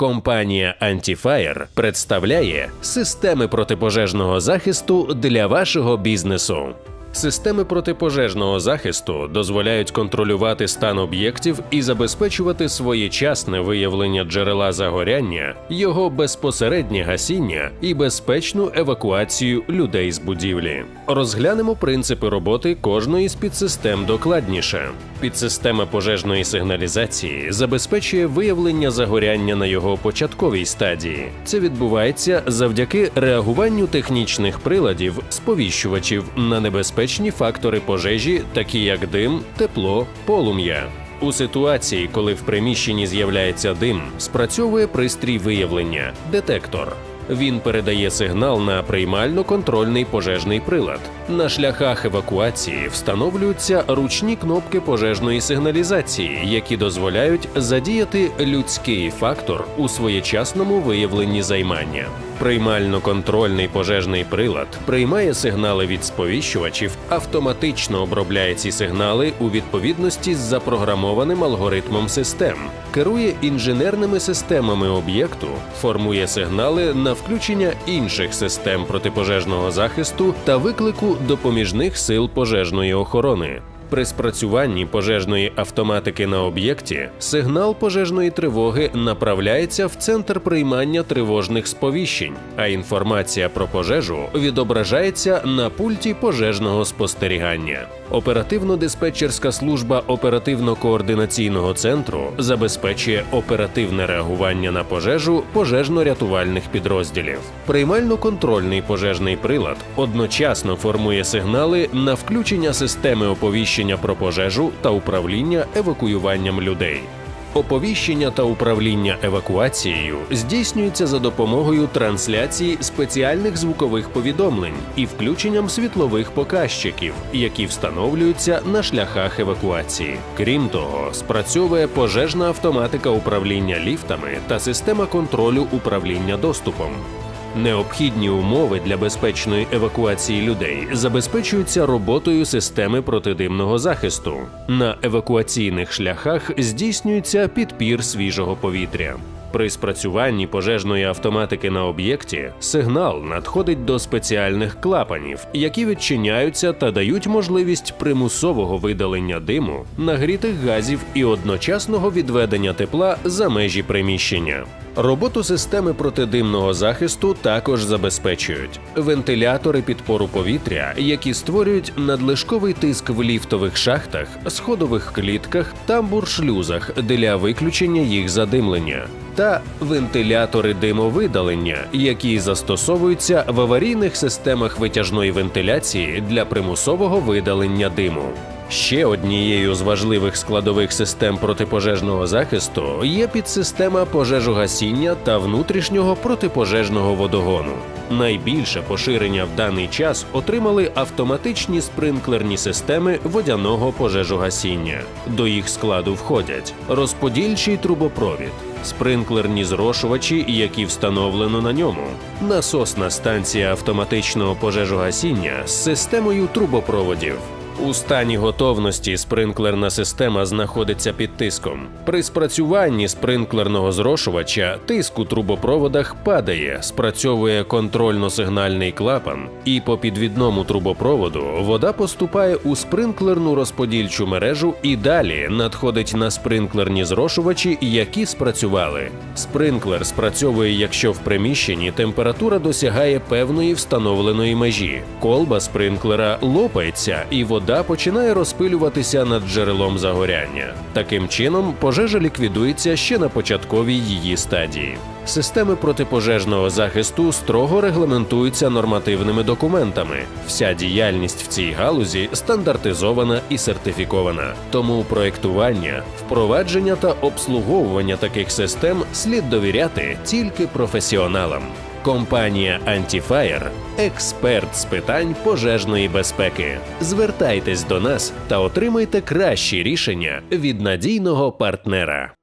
Компанія AntiFire представляє системи протипожежного захисту для вашого бізнесу. Системи протипожежного захисту дозволяють контролювати стан об'єктів і забезпечувати своєчасне виявлення джерела загоряння, його безпосереднє гасіння і безпечну евакуацію людей з будівлі. Розглянемо принципи роботи кожної з підсистем докладніше. Підсистема пожежної сигналізації забезпечує виявлення загоряння на його початковій стадії. Це відбувається завдяки реагуванню технічних приладів, сповіщувачів на небезпечні фактори пожежі, такі як дим, тепло, полум'я. У ситуації, коли в приміщенні з'являється дим, спрацьовує пристрій виявлення детектор. Він передає сигнал на приймально-контрольний пожежний прилад. На шляхах евакуації встановлюються ручні кнопки пожежної сигналізації, які дозволяють задіяти людський фактор у своєчасному виявленні займання. Приймально-контрольний пожежний прилад приймає сигнали від сповіщувачів, автоматично обробляє ці сигнали у відповідності з запрограмованим алгоритмом систем, керує інженерними системами об'єкту, формує сигнали на включення інших систем протипожежного захисту та виклику допоміжних сил пожежної охорони. При спрацюванні пожежної автоматики на об'єкті сигнал пожежної тривоги направляється в центр приймання тривожних сповіщень, а інформація про пожежу відображається на пульті пожежного спостерігання. Оперативно-диспетчерська служба оперативно-координаційного центру забезпечує оперативне реагування на пожежу пожежно-рятувальних підрозділів. Приймально-контрольний пожежний прилад одночасно формує сигнали на включення системи оповіщення про пожежу та управління евакуюванням людей. Оповіщення та управління евакуацією здійснюється за допомогою трансляції спеціальних звукових повідомлень і включенням світлових показчиків, які встановлюються на шляхах евакуації. Крім того, спрацьовує пожежна автоматика управління ліфтами та система контролю управління доступом. Необхідні умови для безпечної евакуації людей забезпечуються роботою системи протидимного захисту. На евакуаційних шляхах здійснюється підпір свіжого повітря. При спрацюванні пожежної автоматики на об'єкті сигнал надходить до спеціальних клапанів, які відчиняються та дають можливість примусового видалення диму, нагрітих газів і одночасного відведення тепла за межі приміщення. Роботу системи протидимного захисту також забезпечують вентилятори підпору повітря, які створюють надлишковий тиск в ліфтових шахтах, сходових клітках, тамбур-шлюзах для виключення їх задимлення, та вентилятори димовидалення, які застосовуються в аварійних системах витяжної вентиляції для примусового видалення диму. Ще однією з важливих складових систем протипожежного захисту є підсистема пожежогасіння та внутрішнього протипожежного водогону. Найбільше поширення в даний час отримали автоматичні спринклерні системи водяного пожежогасіння. До їх складу входять розподільчий трубопровід, спринклерні зрошувачі, які встановлено на ньому, насосна станція автоматичного пожежогасіння з системою трубопроводів. У стані готовності спринклерна система знаходиться під тиском. При спрацюванні спринклерного зрошувача тиск у трубопроводах падає, спрацьовує контрольно-сигнальний клапан, і по підвідному трубопроводу вода поступає у спринклерну розподільчу мережу і далі надходить на спринклерні зрошувачі, які спрацювали. Спринклер спрацьовує, якщо в приміщенні температура досягає певної встановленої межі. Колба спринклера лопається і вода вода починає розпилюватися над джерелом загоряння. Таким чином, пожежа ліквідується ще на початковій її стадії. Системи протипожежного захисту строго регламентуються нормативними документами. Вся діяльність в цій галузі стандартизована і сертифікована. Тому проектування, впровадження та обслуговування таких систем слід довіряти тільки професіоналам. Компанія Антіфаєр – експерт з питань пожежної безпеки. Звертайтесь до нас та отримайте кращі рішення від надійного партнера.